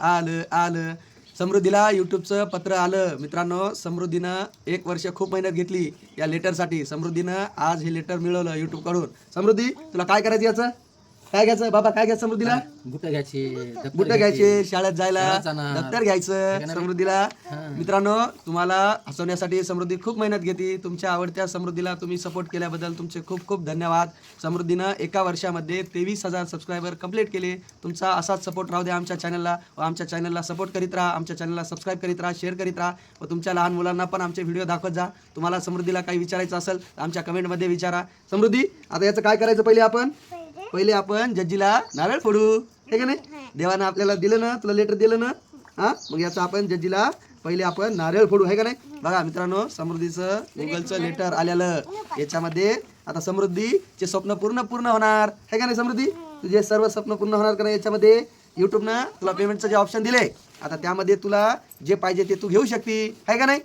आलं आलं. समृद्धीला युट्यूबचं पत्र आलं. मित्रांनो समृद्धीनं एक वर्ष खूप मेहनत घेतली या लेटरसाठी समृद्धीनं आज हे लेटर मिळवलं YouTube कडून. समृद्धी तुला काय करायचं याचं? काय घ्यायचं? बाबा काय घ्यायचं समृद्धीला? बुट घ्यायची बुट घ्यायचे. शाळेत जायला. दप्तर घ्यायचं समृद्धीला. मित्रांनो तुम्हाला हसवण्यासाठी समृद्धी खूप मेहनत घेते. तुमच्या आवडत्या समृद्धीला तुम्ही सपोर्ट केल्याबद्दल तुमचे खूप खूप धन्यवाद. समृद्धीनं एका वर्षामध्ये तेवीस हजार सबस्क्रायबर कंप्लीट केले. तुमचा असाच सपोर्ट राहू द्या आमच्या चॅनलला व आमच्या चॅनलला सपोर्ट करीत राहा. आमच्या चॅनलला सबस्क्राईब करीत राहा शेअर करीत राहा. व तुमच्या लहान मुलांना पण आमचे व्हिडिओ दाखवत जा. तुम्हाला समृद्धीला काही विचारायचं असेल तर आमच्या कमेंटमध्ये विचारा. समृद्धी आता याचं काय करायचं पहिले आपण? पहिले आपण जड्जीला नारळ फोडू. हे का नाही? देवानं आपल्याला दिलं ना तुला लेटर दिलं ना हा? मग याचं आपण जड्जीला पहिले आपण नारळ फोडू आहे का नाही? बघा मित्रांनो समृद्धीचं गुगलचं लेटर आलेलं. याच्यामध्ये आता समृद्धीचे स्वप्न पूर्ण पूर्ण होणार. आहे का नाही समृद्धी? तुझे सर्व स्वप्न पूर्ण होणार का नाही याच्यामध्ये? युट्यूबनं तुला पेमेंटचं जे ऑप्शन दिले आता त्यामध्ये तुला जे पाहिजे ते तू घेऊ शकते. आहे का नाही?